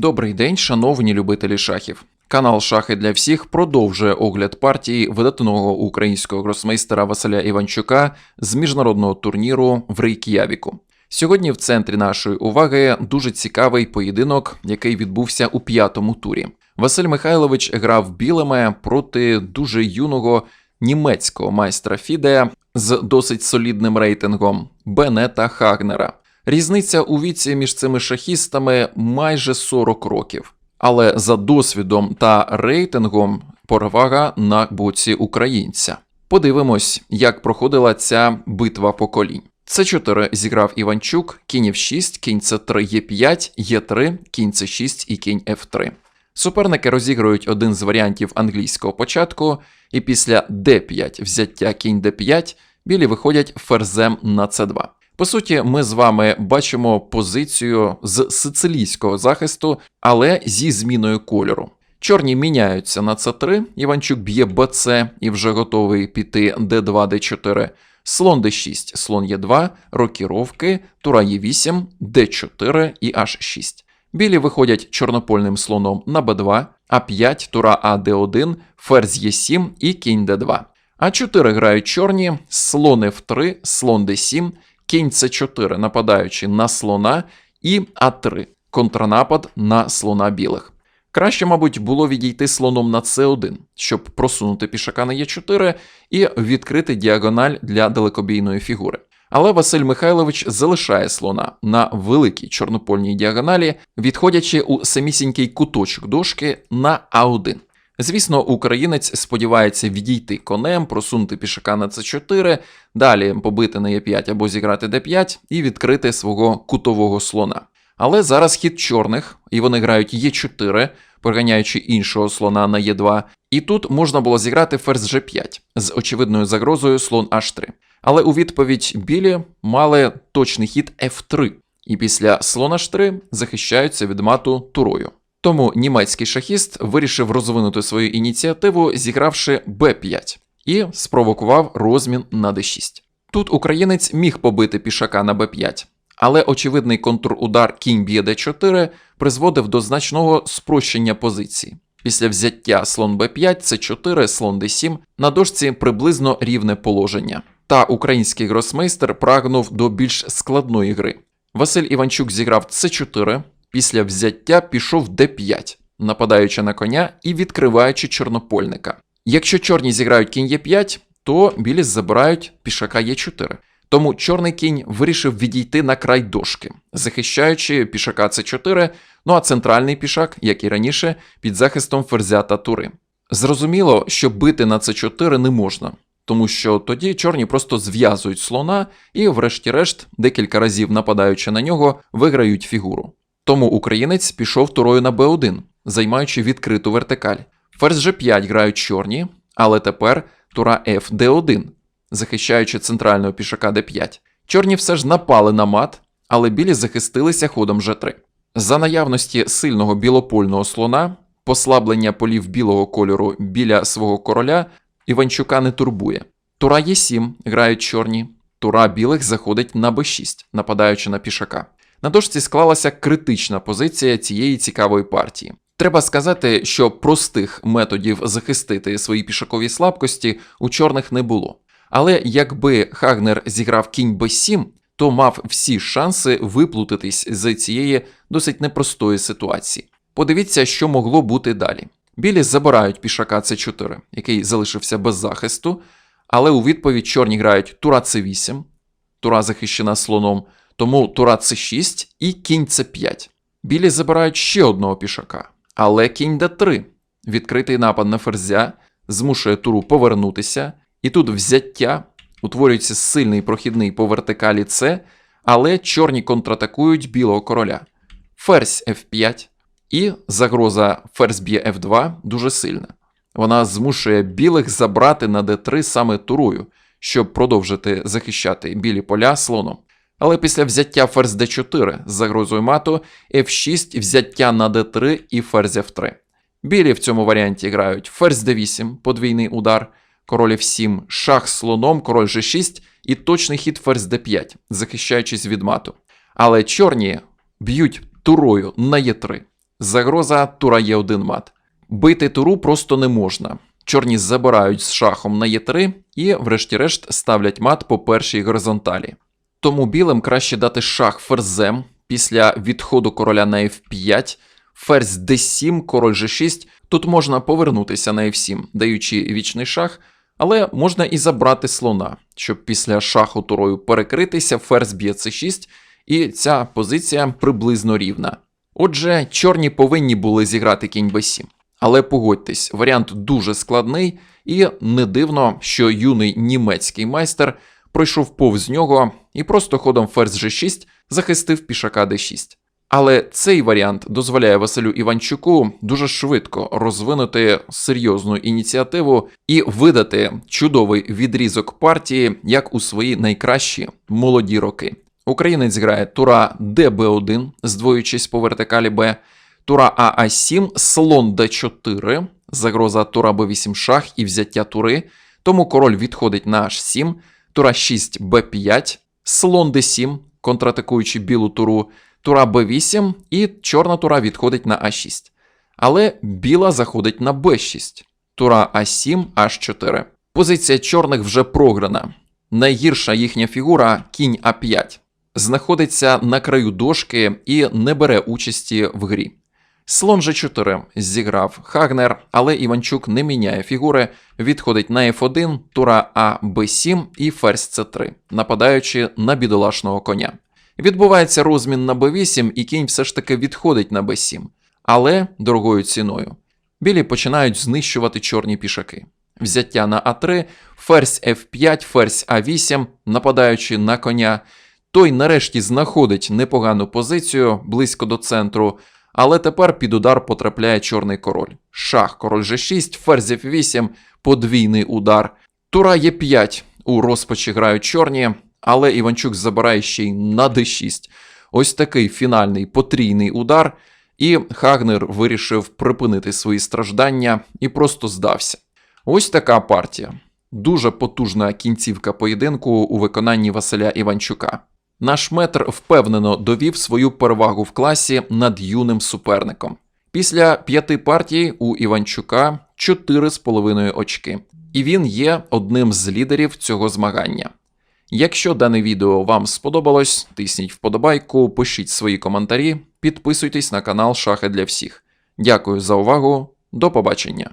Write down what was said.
Добрий день, шановні любителі шахів. Канал Шахи для всіх продовжує огляд партії видатного українського гросмейстера Василя Іванчука з міжнародного турніру в Рейк'явіку. Сьогодні в центрі нашої уваги дуже цікавий поєдинок, який відбувся у п'ятому турі. Василь Михайлович грав білими проти дуже юного німецького майстра Фіде з досить солідним рейтингом Бенета Хагнера. Різниця у віці між цими шахістами майже 40 років. Але за досвідом та рейтингом перевага на боці українця. Подивимось, як проходила ця битва поколінь. С4 зіграв Іванчук, кінь F6, кінь С3, Е5, Е3, кінь С6 і кінь F3. Суперники розігрують один з варіантів англійського початку, і після D5 взяття кінь D5 білі виходять ферзем на С2. По суті, ми з вами бачимо позицію з сицилійського захисту, але зі зміною кольору. Чорні міняються на С3, Іванчук б'є БЦ і вже готовий піти Д2, Д4, слон Д6, слон Е2, рокіровки, тура Е8, Д4 і H6. Білі виходять чорнопольним слоном на Б2, А5, тура А Д1, ферзь Е7 і кінь Д2. А4 грають чорні, слон F3, слон Д7, кінь С4, нападаючи на слона, і А3 контрнапад на слона білих. Краще, мабуть, було відійти слоном на С1, щоб просунути пішака на Е4 і відкрити діагональ для далекобійної фігури. Але Василь Михайлович залишає слона на великій чорнопольній діагоналі, відходячи у самісінький куточок дошки на А1. Звісно, українець сподівається відійти конем, просунути пішака на С4, далі побити на Е5 або зіграти Д5 і відкрити свого кутового слона. Але зараз хід чорних, і вони грають Е4, проганяючи іншого слона на Е2, і тут можна було зіграти ферзь G5 з очевидною загрозою слон H3. Але у відповідь білі мали точний хід F3, і після слона H3 захищаються від мату турою. Тому німецький шахіст вирішив розвинути свою ініціативу, зігравши b5, і спровокував розмін на d6. Тут українець міг побити пішака на b5, але очевидний контрудар кінь б'є d4 призводив до значного спрощення позиції. Після взяття слон b5, c4, слон d7 на дошці приблизно рівне положення. Та український гросмейстер прагнув до більш складної гри. Василь Іванчук зіграв c4, після взяття пішов d5, нападаючи на коня і відкриваючи чорнопольника. Якщо чорні зіграють кінь Е5, то білі забирають пішака Е4. Тому чорний кінь вирішив відійти на край дошки, захищаючи пішака С4, ну а центральний пішак, як і раніше, під захистом ферзя та тури. Зрозуміло, що бити на С4 не можна, тому що тоді чорні просто зв'язують слона і, врешті-решт, декілька разів нападаючи на нього, виграють фігуру. Тому українець пішов турою на Б1, займаючи відкриту вертикаль. Ферзь G5 грають чорні, але тепер тура F D1, захищаючи центрального пішака D5. Чорні все ж напали на мат, але білі захистилися ходом G3. За наявності сильного білопольного слона, послаблення полів білого кольору біля свого короля Іванчука не турбує. Тура Е7 грають чорні, тура білих заходить на Б6, нападаючи на пішака. На дошці склалася критична позиція цієї цікавої партії. Треба сказати, що простих методів захистити свої пішакові слабкості у чорних не було. Але якби Хагнер зіграв кінь Б7, то мав всі шанси виплутатись з цієї досить непростої ситуації. Подивіться, що могло бути далі. Білі забирають пішака С4, який залишився без захисту, але у відповідь чорні грають тура С8, тура захищена слоном. Тому тура С6 і кінь С5. Білі забирають ще одного пішака, але кінь Д3. Відкритий напад на ферзя змушує туру повернутися, і тут взяття утворюється сильний прохідний по вертикалі С, але чорні контратакують білого короля. Ферзь F5 і загроза ферзь б'є F2 дуже сильна. Вона змушує білих забрати на d3 саме турою, щоб продовжити захищати білі поля слоном. Але після взяття ферзь d4 з загрозою мату, f6, взяття на d3 і ферзь f3. Білі в цьому варіанті грають ферзь d8, подвійний удар, король f7, шах слоном, король g6 і точний хід ферзь d5, захищаючись від мату. Але чорні б'ють турою на e3. Загроза тура Є1 мат. Бити туру просто не можна. Чорні забирають з шахом на Е3 і, врешті-решт, ставлять мат по першій горизонталі. Тому білим краще дати шах ферзем після відходу короля на F5, ферзь D7, король G6. Тут можна повернутися на F7, даючи вічний шах, але можна і забрати слона, щоб після шаху турою перекритися, ферзь б'є C6, і ця позиція приблизно рівна. Отже, чорні повинні були зіграти кінь b7. Але погодьтесь, варіант дуже складний, і не дивно, що юний німецький майстер пройшов повз нього і просто ходом ферзь g6 захистив пішака d6. Але цей варіант дозволяє Василю Іванчуку дуже швидко розвинути серйозну ініціативу і видати чудовий відрізок партії як у свої найкращі молоді роки. Українець грає тура ДБ1, здвоюючись по вертикалі Б, тура АА7, слон Д4, загроза тура Б8 шах і взяття тури, тому король відходить на H7, тура 6 Б5, слон Д7, контратакуючи білу туру, тура Б8 і чорна тура відходить на А6. Але біла заходить на Б6, тура А7, H4. Позиція чорних вже програна. Найгірша їхня фігура кінь А5 знаходиться на краю дошки і не бере участі в грі. Слон G4 зіграв Хагнер, але Іванчук не міняє фігури, відходить на F1, тура А Б7 і ферзь С3, нападаючи на бідолашного коня. Відбувається розмін на Б8, і кінь все ж таки відходить на Б7, але дорогою ціною. Білі починають знищувати чорні пішаки. Взяття на А3, ферзь F5, ферзь А8, нападаючи на коня. Той нарешті знаходить непогану позицію близько до центру, але тепер під удар потрапляє чорний король. Шах, король G6, ферзь F8, подвійний удар. Тура Е5 у розпачі грають чорні, але Іванчук забирає ще й на D6. Ось такий фінальний потрійний удар, і Хагнер вирішив припинити свої страждання і просто здався. Ось така партія. Дуже потужна кінцівка поєдинку у виконанні Василя Іванчука. Наш метр впевнено довів свою перевагу в класі над юним суперником. Після п'яти партій у Іванчука 4,5 очки, і він є одним з лідерів цього змагання. Якщо дане відео вам сподобалось, тисніть вподобайку, пишіть свої коментарі, підписуйтесь на канал Шахи для всіх. Дякую за увагу, до побачення!